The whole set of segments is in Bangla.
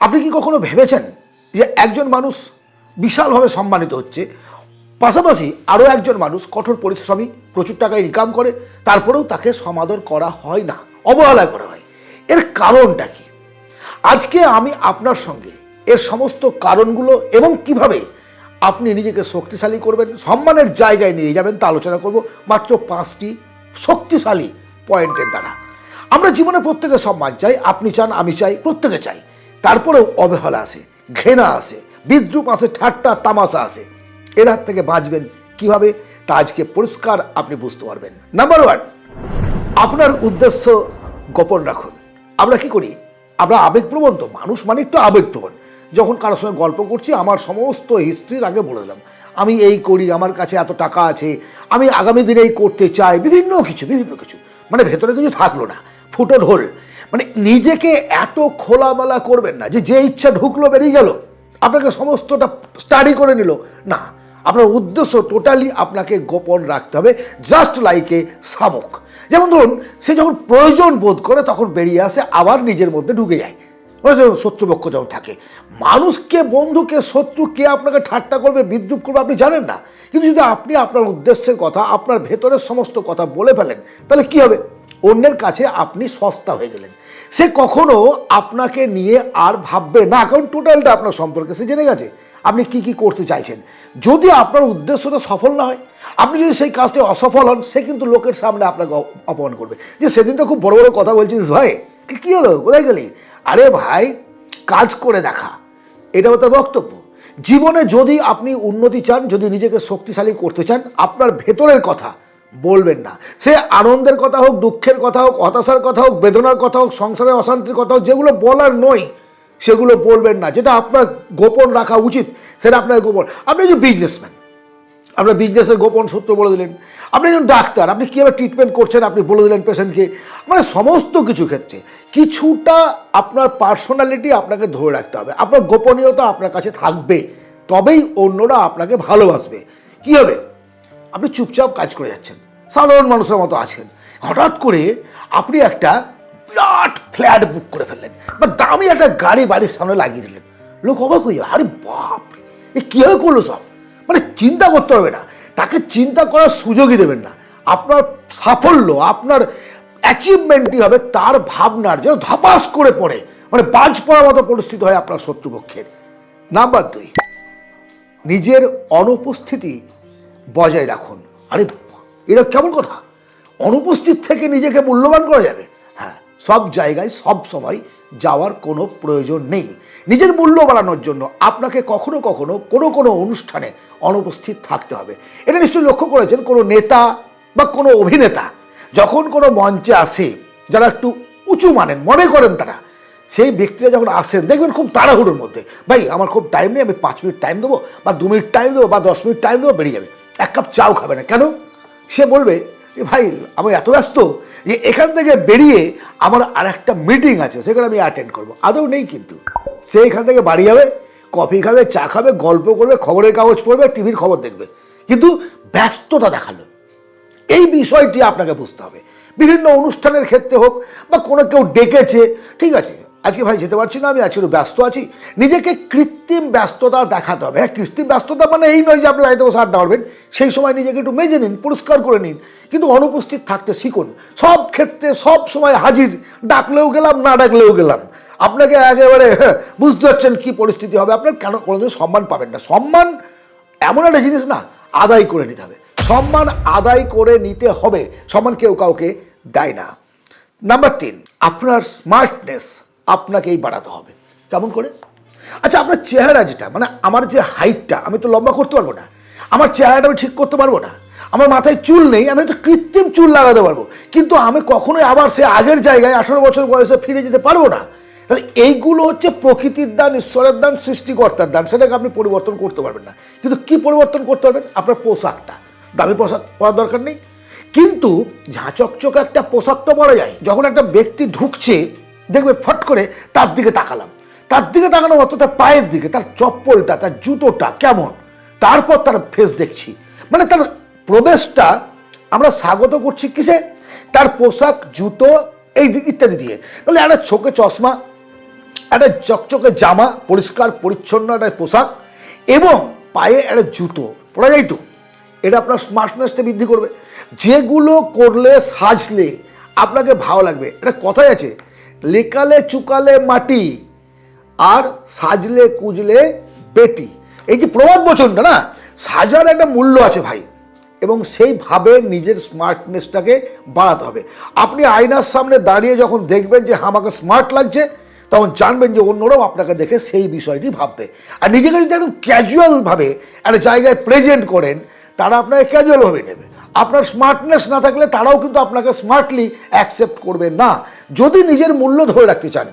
আপনি কি কখনো ভেবেছেন যে একজন মানুষ বিশালভাবে সম্মানিত হচ্ছে? পাশাপাশি আরও একজন মানুষ কঠোর পরিশ্রমী, প্রচুর টাকা ইনকাম করে, তারপরেও তাকে সমাদর করা হয় না, অবহেলা করা হয়। এর কারণটা কি? আজকে আমি আপনার সঙ্গে এর সমস্ত কারণগুলো এবং কীভাবে আপনি নিজেকে শক্তিশালী করবেন, সম্মানের জায়গায় নিয়ে যাবেন তা আলোচনা করব মাত্র পাঁচটি শক্তিশালী পয়েন্টের দ্বারা। আমরা জীবনে প্রত্যেকে সম্মান চাই, আপনি চান, আমি চাই, প্রত্যেকে চাই। তারপরেও অবহেলা আসে ঘৃণা আসে বিদ্রুপ আসে ঠাট্টা, তামাশা আসে এর হাত থেকে বাঁচবেন কীভাবে? তা আজকে পরিষ্কার আপনি বুঝতে পারবেন। নাম্বার ওয়ান আপনার উদ্দেশ্য গোপন রাখুন। আমরা কি করি? আমরা আবেগপ্রবণ তো মানুষ মানে একটু আবেগপ্রবণ। যখন কারোর সঙ্গে গল্প করছি, আমার সমস্ত হিস্ট্রির আগে বলে দিলাম। আমি এই করি, আমার কাছে এত টাকা আছে, আমি আগামী দিনে এই করতে চাই, বিভিন্ন কিছু বিভিন্ন কিছু। মানে ভেতরে কিছু থাকল না। ফুটল হোল। মানে নিজেকে এত খোলামেলা করবেন না যে যে ইচ্ছা ঢুকলো বেরিয়ে গেল, আপনাকে সমস্তটা স্টাডি করে নিল। না, আপনার উদ্দেশ্য টোটালি আপনাকে গোপন রাখতে হবে জাস্ট লাইক এ শামুক। যেমন ধরুন, সে যখন প্রয়োজন বোধ করে তখন বেরিয়ে আসে, আবার নিজের মধ্যে ঢুকে যায়। মানে শত্রুপক্ষ যখন থাকে মানুষকে বন্ধুকে শত্রু কে আপনাকে ঠাট্টা করবে, বিদ্রুপ করবে, আপনি জানেন না। কিন্তু যদি আপনি আপনার উদ্দেশ্যের কথা, আপনার ভেতরের সমস্ত কথা বলে ফেলেন, তাহলে কি হবে? অন্যের কাছে আপনি সস্তা হয়ে গেলেন। সে কখনো আপনাকে নিয়ে আর ভাববে না, কারণ টোটালটা আপনার সম্পর্কে সে জেনে গেছে। আপনি কি কি করতে চাইছেন? যদি আপনার উদ্দেশ্যটা সফল না হয়, আপনি যদি সেই কাজটি অসফল হন, সে কিন্তু লোকের সামনে আপনাকে অপমান করবে। যে সেদিন তো খুব বড় বড় কথা বলছিস ভাই। কি- হলো? কোথায় গেলি? আরে ভাই, কাজ করে দেখা। এটা তার বক্তব্য। জীবনে যদি আপনি উন্নতি চান, যদি নিজেকে শক্তিশালী করতে চান, আপনার ভেতরের কথা বলবেন না। সে আনন্দের কথা হোক, দুঃখের কথা হোক, হতাশার কথা হোক, বেদনার কথা হোক, সংসারের অশান্তির কথা হোক, যেগুলো বলার নয়, সেগুলো বলবেন না। যেটা আপনার গোপন রাখা উচিত, সেটা আপনার গোপন। আপনি একজন বিজনেসম্যান আপনার বিজনেসের গোপন সূত্র বলে দিলেন। আপনি একজন ডাক্তার, আপনি কীভাবে ট্রিটমেন্ট করছেন আপনি বলে দিলেন পেশেন্টকে মানে সমস্ত কিছু ক্ষেত্রে কিছুটা আপনার পার্সোনালিটি আপনাকে ধরে রাখতে হবে। আপনার গোপনীয়তা আপনার কাছে থাকবে, তবেই অন্যরা আপনাকে ভালোবাসবে। কী হবে? আপনি চুপচাপ কাজ করে যাচ্ছেন। সাধারণ মানুষের মতো আছেন। হঠাৎ করে আপনি একটা বিরাট ফ্ল্যাট বুক করে ফেললেন বা দামি একটা গাড়ি বাড়ির সামনে লাগিয়ে দিলেন। লোক অবাক হয়ে যাবে আরে বাপ এ কীভাবে করল সব? মানে চিন্তা করতে হবে না, তাকে চিন্তা করার সুযোগই দেবেন না। আপনার সাফল্য, আপনার অ্যাচিভমেন্টই হবে তার ভাবনার যেন ধপাস করে পড়ে। মানে বাজ পড়ার মতো পরিস্থিতি হয় আপনার শত্রুপক্ষের নাম্বার দুই, নিজের অনুপস্থিতি বজায় রাখুন। আরে এটা কেমন কথা? অনুপস্থিত থেকে নিজেকে মূল্যবান করা যাবে। হ্যাঁ সব জায়গায়, সব সময় যাওয়ার কোনো প্রয়োজন নেই। নিজের মূল্য বাড়ানোর জন্য আপনাকে কখনো কখনো কোনো কোনো অনুষ্ঠানে অনুপস্থিত থাকতে হবে। এটা নিশ্চয়ই লক্ষ্য করেছেন কোনো নেতা বা কোনো অভিনেতা। যখন কোনো মঞ্চে আসে, যারা একটু উঁচু মানেন মনে করেন তারা, সেই ব্যক্তিরা যখন আসেন, দেখবেন খুব তাড়াহুড়োর মধ্যে, ভাই, আমার খুব টাইম নেই, আমি পাঁচ মিনিট টাইম দেবো বা দু মিনিট টাইম দেবো বা দশ মিনিট টাইম দেবো, বেরিয়ে যাবে। এক কাপ চাও খাবে না। কেন? সে বলবে ভাই, আমি এত ব্যস্ত যে এখান থেকে বেরিয়ে আমার আর একটা মিটিং আছে, সেখানে আমি অ্যাটেন্ড করব। আদৌ নেই কিন্তু। সে এখান থেকে বাড়ি যাবে কফি খাবে, চা খাবে, গল্প করবে, খবরের কাগজ পড়বে, টিভির খবর দেখবে। কিন্তু ব্যস্ততা দেখাল। এই বিষয়টি আপনাকে বুঝতে হবে। বিভিন্ন অনুষ্ঠানের ক্ষেত্রে হোক বা কোনো কেউ ডেকেছে, ঠিক আছে আজকে ভাই যেতে পারছি না আমি আজকে ব্যস্ত আছি। নিজেকে কৃত্রিম ব্যস্ততা দেখাতে হবে। হ্যাঁ কৃত্রিম ব্যস্ততা মানে এই নয় যে আপনি বাড়িতে বসে আড্ডা মারবেন সেই সময় নিজেকে একটু মেজে নিন পুরস্কার করে নিন। কিন্তু অনুপস্থিত থাকতে শিখুন। সব ক্ষেত্রে সব সময় হাজির। ডাকলেও গেলাম না ডাকলেও গেলাম। আপনাকে একেবারে হ্যাঁ, বুঝতে পারছেন কি পরিস্থিতি হবে। আপনার কেন কোনোদিন সম্মান পাবেন না। সম্মান এমন একটা জিনিস না আদায় করে নিতে হবে। সম্মান আদায় করে নিতে হবে। সম্মান কেউ কাউকে দেয় না। নাম্বার তিন আপনার স্মার্টনেস আপনাকেই বাড়াতে হবে। কেমন করে? আচ্ছা আপনার চেহারা যেটা মানে আমার যে হাইটটা, আমি তো লম্বা করতে পারব না। আমার চেহারাটা আমি ঠিক করতে পারব না। আমার মাথায় চুল নেই, আমি তো কৃত্রিম চুল লাগাতে পারব। কিন্তু আমি কখনোই আবার সে আগের জায়গায় আঠারো বছর বয়সে ফিরে যেতে পারব না। তাহলে এইগুলো হচ্ছে প্রকৃতির দান, ঈশ্বরের দান, সৃষ্টিকর্তার দান। সেটাকে আপনি পরিবর্তন করতে পারবেন না। কিন্তু কি পরিবর্তন করতে পারবেন? আপনার পোশাকটা। দামি পোশাক পরার দরকার নেই। কিন্তু ঝাঁচকচক একটা পোশাক তো পরা যায়। যখন একটা ব্যক্তি ঢুকছে দেখবে ফট করে তার দিকে তাকালাম। তার দিকে তাকানো মাত্র তার পায়ের দিকে, তার চপ্পলটা, তার জুতোটা কেমন? তারপর তার ফেস দেখছি। মানে তার প্রবেশটা আমরা স্বাগত করছি কিসে? তার পোশাক, জুতো, এই ইত্যাদি দিয়ে। তাহলে একটা চোখে চশমা, একটা চকচকে জামা, পরিষ্কার, পরিচ্ছন্ন একটা পোশাক এবং পায়ে একটা জুতো। পরা যায় তো? এটা আপনার স্মার্টনেসটা বৃদ্ধি করবে। যেগুলো করলে, সাজলে আপনাকে ভালো লাগবে। একটা কথাই আছে লেকালে চুকালে মাটি, আর সাজলে কুজলে বেটি এই যে প্রবাদ বচনটা না, সাজার একটা মূল্য আছে ভাই, এবং সেইভাবে নিজের স্মার্টনেসটাকে বাড়াতে হবে। আপনি আয়নার সামনে দাঁড়িয়ে যখন দেখবেন যে আমাকে স্মার্ট লাগছে, তখন জানবেন যে, অন্যরাও আপনাকে দেখে সেই বিষয়টি ভাববে। আর নিজেকে যদি একদম ক্যাজুয়ালভাবে একটা জায়গায় প্রেজেন্ট করেন, তারা আপনাকে ক্যাজুয়ালভাবে নেবে। আপনার স্মার্টনেস না থাকলে তারাও কিন্তু আপনাকে স্মার্টলি অ্যাকসেপ্ট করবে না। যদি নিজের মূল্য ধরে রাখতে চান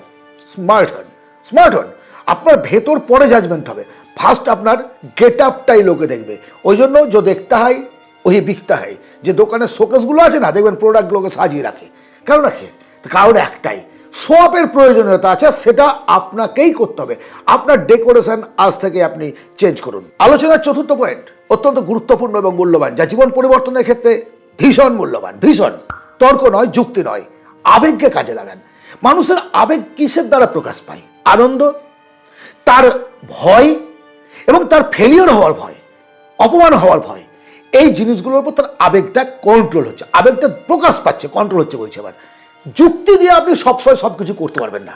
স্মার্ট হন স্মার্ট হন, আপনার ভেতর পরে জাজমেন্ট হবে। ফার্স্ট আপনার গেট আপটাই লোকে দেখবে। ওই জন্য যে দেখতে হয় ওই বিকতে হয় যে দোকানের শোকেসগুলো আছে না, দেখবেন প্রোডাক্টগুলোকে সাজিয়ে রাখে। কেন রাখে? কারণ একটাই সোয়াপের প্রয়োজনীয়তা আছে, সেটা আপনাকেই করতে হবে। আপনার ডেকোরেশন আজ থেকে আপনি চেঞ্জ করুন। আলোচনার চতুর্থ পয়েন্ট, অত্যন্ত গুরুত্বপূর্ণ এবং মূল্যবান, যা জীবন পরিবর্তনের ক্ষেত্রে ভীষণ মূল্যবান। ভীষণ। তর্ক নয়, যুক্তি নয়। আবেগকে কাজে লাগান। মানুষের আবেগ কিসের দ্বারা প্রকাশ পায়? আনন্দ, তার ভয় এবং তার ফেলিওর হওয়ার ভয়, অপমান হওয়ার ভয়। এই জিনিসগুলোর উপর তার আবেগটা কন্ট্রোল হচ্ছে। আবেগটা প্রকাশ পাচ্ছে কন্ট্রোল হচ্ছে বলছে আবার যুক্তি দিয়ে আপনি সবসময় সব কিছু করতে পারবেন না।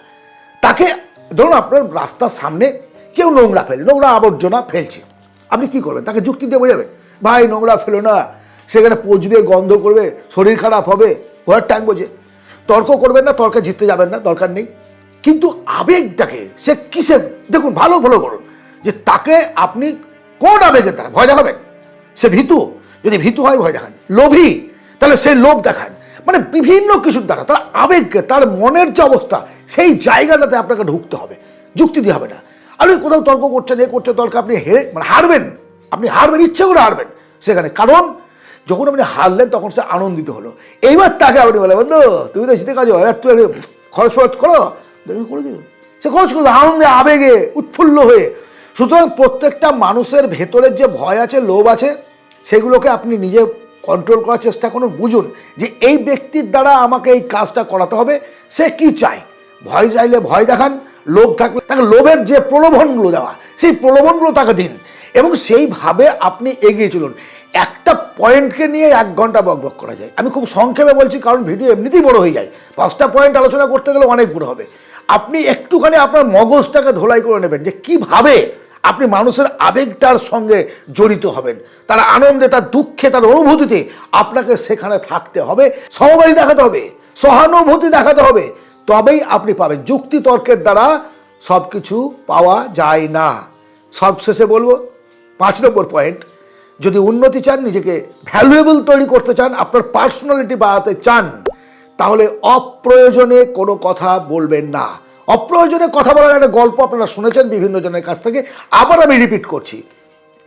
তাকে, ধরুন আপনার রাস্তার সামনে কেউ নোংরা ফেলে, নোংরা আবর্জনা ফেলছে। আপনি কি করবেন? তাকে যুক্তি দিয়ে বোঝাবেন? ভাই, নোংরা ফেলো না। সেখানে পচবে, গন্ধ করবে, শরীর খারাপ হবে ঘোড়ার ট্যাং বোঝে তর্ক করবেন না, তর্কে জিততে যাবেন না, দরকার নেই। কিন্তু আবেগটাকে সে কিসে, দেখুন, ভালো ভালো করুন। যে তাকে আপনি কোন আবেগের দ্বারা ভয় দেখাবেন? সে ভীতু। যদি ভীতু হয়, ভয় দেখান। লোভী। তাহলে সেই লোভ দেখান। মানে বিভিন্ন কিছুর দ্বারা, তার আবেগকে তার মনের যে অবস্থা, সেই জায়গাটাতে আপনাকে ঢুকতে হবে, যুক্তি দিয়ে হবে না। আপনি কোথাও তর্ক করছেন, এ করছেন, তর্ক আপনি হেরে মানে হারবেন, আপনি হারবেন, ইচ্ছে করে হারবেন সেখানে। কারণ যখন আপনি হারলেন, তখন সে আনন্দিত হলো। এইবার তাকে আপনি বলে বন্ধু, তুমি তো জিতে কাজ এবার তুই খরচ ফরচ করো। করে দিল সে খরচ করে, আনন্দে, আবেগে, উৎফুল্ল হয়ে। সুতরাং প্রত্যেকটা মানুষের ভেতরের যে ভয় আছে, লোভ আছে, সেগুলোকে আপনি নিজে কন্ট্রোল করার চেষ্টা করুন, বুঝুন যে এই ব্যক্তির দ্বারা আমাকে এই কাজটা করাতে হবে, সে কি চায়? ভয় চাইলে ভয় দেখান, লোভ থাকলে তাকে লোভের যে প্রলোভনগুলো দেওয়া, সেই প্রলোভনগুলো তাকে দিন। এবং সেইভাবে আপনি এগিয়ে চলুন। একটা পয়েন্টকে নিয়ে এক ঘণ্টা বকবক করা যায়। আমি খুব সংক্ষেপে বলছি, কারণ ভিডিও এমনিতেই বড় হয়ে যায়। পাঁচটা পয়েন্ট আলোচনা করতে গেলে অনেক বড় হবে। আপনি একটুখানি আপনার মগজটাকে ধোলাই করে নেবেন যে কীভাবে আপনি মানুষের আবেগটার সঙ্গে জড়িত হবেন। তার আনন্দে, তার দুঃখে, তার অনুভূতিতে আপনাকে সেখানে থাকতে হবে। সমবায় দেখাতে হবে, সহানুভূতি দেখাতে হবে। তবেই আপনি পাবেন। যুক্তি তর্কের দ্বারা সব কিছু পাওয়া যায় না। সবশেষে বলব, পাঁচ নম্বর পয়েন্ট, যদি উন্নতি চান, নিজেকে ভ্যালুয়েবল তৈরি করতে চান, আপনার পার্সোনালিটি বাড়াতে চান, তাহলে অপ্রয়োজনে কোনো কথা বলবেন না। অপ্রয়োজনে কথা বলার একটা গল্প আপনারা শুনেছেন বিভিন্ন জনের কাছ থেকে, আবার আমি রিপিট করছি।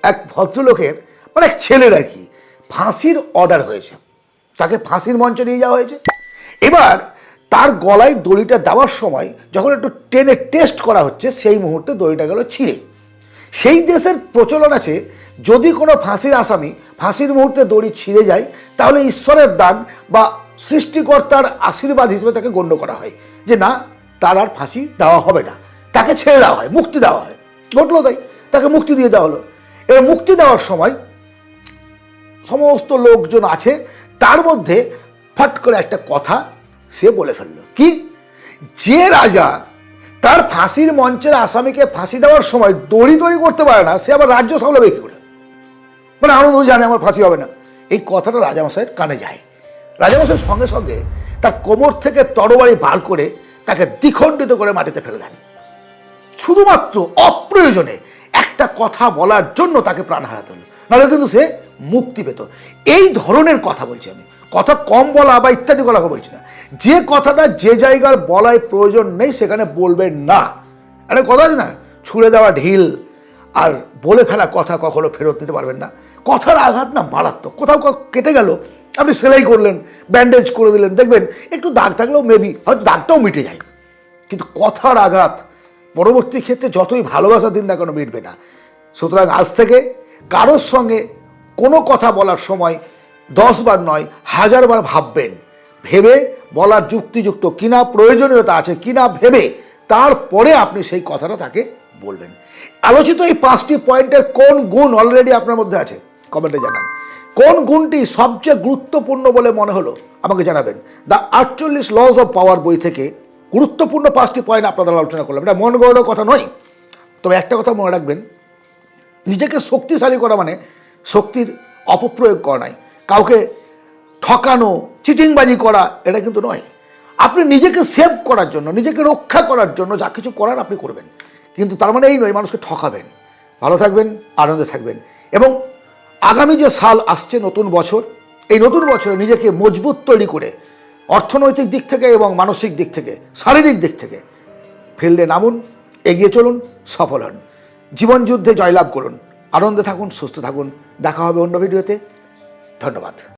এক ভদ্রলোকের মানে এক ছেলের আর কি, ফাঁসির অর্ডার হয়েছে। তাকে ফাঁসির মঞ্চে নিয়ে যাওয়া হয়েছে। এবার তার গলায় দড়িটা দেওয়ার সময় যখন একটু টেনে টেস্ট করা হচ্ছে, সেই মুহূর্তে দড়িটা গেল ছিঁড়ে। সেই দেশের প্রচলন আছে, যদি কোনো ফাঁসির আসামি ফাঁসির মুহূর্তে দড়ি ছিঁড়ে যায়, তাহলে ঈশ্বরের দান বা সৃষ্টিকর্তার আশীর্বাদ হিসেবে তাকে গণ্য করা হয়। যে না তার আর ফাঁসি দেওয়া হবে না। তাকে ছেড়ে দেওয়া হয়, মুক্তি দেওয়া হয়। ঘটলো তাই, তাকে মুক্তি দিয়ে দেওয়া হলো। এবার মুক্তি দেওয়ার সময় সমস্ত লোকজন আছে, তার মধ্যে ফট করে একটা কথা সে বলে ফেলল। কি? যে রাজা তার ফাঁসির মঞ্চের আসামিকে ফাঁসি দেওয়ার সময় দড়ি দড়ি করতে পারে না, সে আবার রাজ্য সামলাবে কি করে? মানে আনন্দ জানে আমার ফাঁসি হবে না। এই কথাটা রাজামশাইয়ের কানে যায়। রাজামশাই সঙ্গে সঙ্গে তার কোমর থেকে তরবারি বার করে তাকে দ্বিখণ্ডিত করে মাটিতে ফেলে দেন। শুধুমাত্র অপ্রয়োজনে একটা কথা বলার জন্য তাকে প্রাণ হারাতে হলো। নাহলে কিন্তু সে মুক্তি পেত। এই ধরনের কথা বলছি আমি। কথা কম বলা বা ইত্যাদি কথা বলছি না। যে কথাটা যে জায়গার বলায় প্রয়োজন নেই, সেখানে বলবেন না। একটা কথা আছে না, ছুঁড়ে দেওয়া ঢিল আর বলে ফেলা কথা কখনো ফেরত দিতে পারবেন না। কথার আঘাত না মারাত্মক। কোথাও কেটে গেল আপনি সেলাই করলেন ব্যান্ডেজ করে দিলেন, দেখবেন একটু দাগ থাকলেও মেবি হয়তো দাগটাও মিটে যায়। কিন্তু কথার আঘাত পরবর্তী ক্ষেত্রে যতই ভালোবাসা দিন না কেন মিটবে না। সুতরাং আজ থেকে কারোর সঙ্গে কোনো কথা বলার সময় দশবার নয় হাজারবার ভাববেন। ভেবে বলার যুক্তিযুক্ত কিনা, প্রয়োজনীয়তা আছে কিনা ভেবে তারপরে আপনি সেই কথাটা তাকে বলবেন। আলোচিত এই পাঁচটি পয়েন্টের কোন গুণ অলরেডি আপনার মধ্যে আছে? কমেন্টে জানান। কোন গুণটি সবচেয়ে গুরুত্বপূর্ণ বলে মনে হলো? আমাকে জানাবেন। দ্য আটচল্লিশ লজ অফ পাওয়ার বই থেকে গুরুত্বপূর্ণ পাঁচটি পয়েন্ট আপনাদের আলোচনা করলাম। এটা মন গড়ানোর কথা নয়। তবে একটা কথা মনে রাখবেন, নিজেকে শক্তিশালী করা মানে শক্তির অপপ্রয়োগ করা নয়। কাউকে ঠকানো, চিটিংবাজি করা, এটা কিন্তু নয়। আপনি নিজেকে সেভ করার জন্য, নিজেকে রক্ষা করার জন্য যা কিছু করার আপনি করবেন। কিন্তু তার মানে এই নয়, মানুষকে ঠকাবেন। ভালো থাকবেন, আনন্দে থাকবেন। এবং আগামী যে সাল আসছে নতুন বছর, এই নতুন বছরে নিজেকে মজবুত তৈরি করে অর্থনৈতিক দিক থেকে এবং মানসিক দিক থেকে, শারীরিক দিক থেকে ফিল্ডে নামুন, এগিয়ে চলুন, সফল হন। জীবনযুদ্ধে জয়লাভ করুন। আনন্দে থাকুন, সুস্থ থাকুন। দেখা হবে অন্য ভিডিওতে। ধন্যবাদ।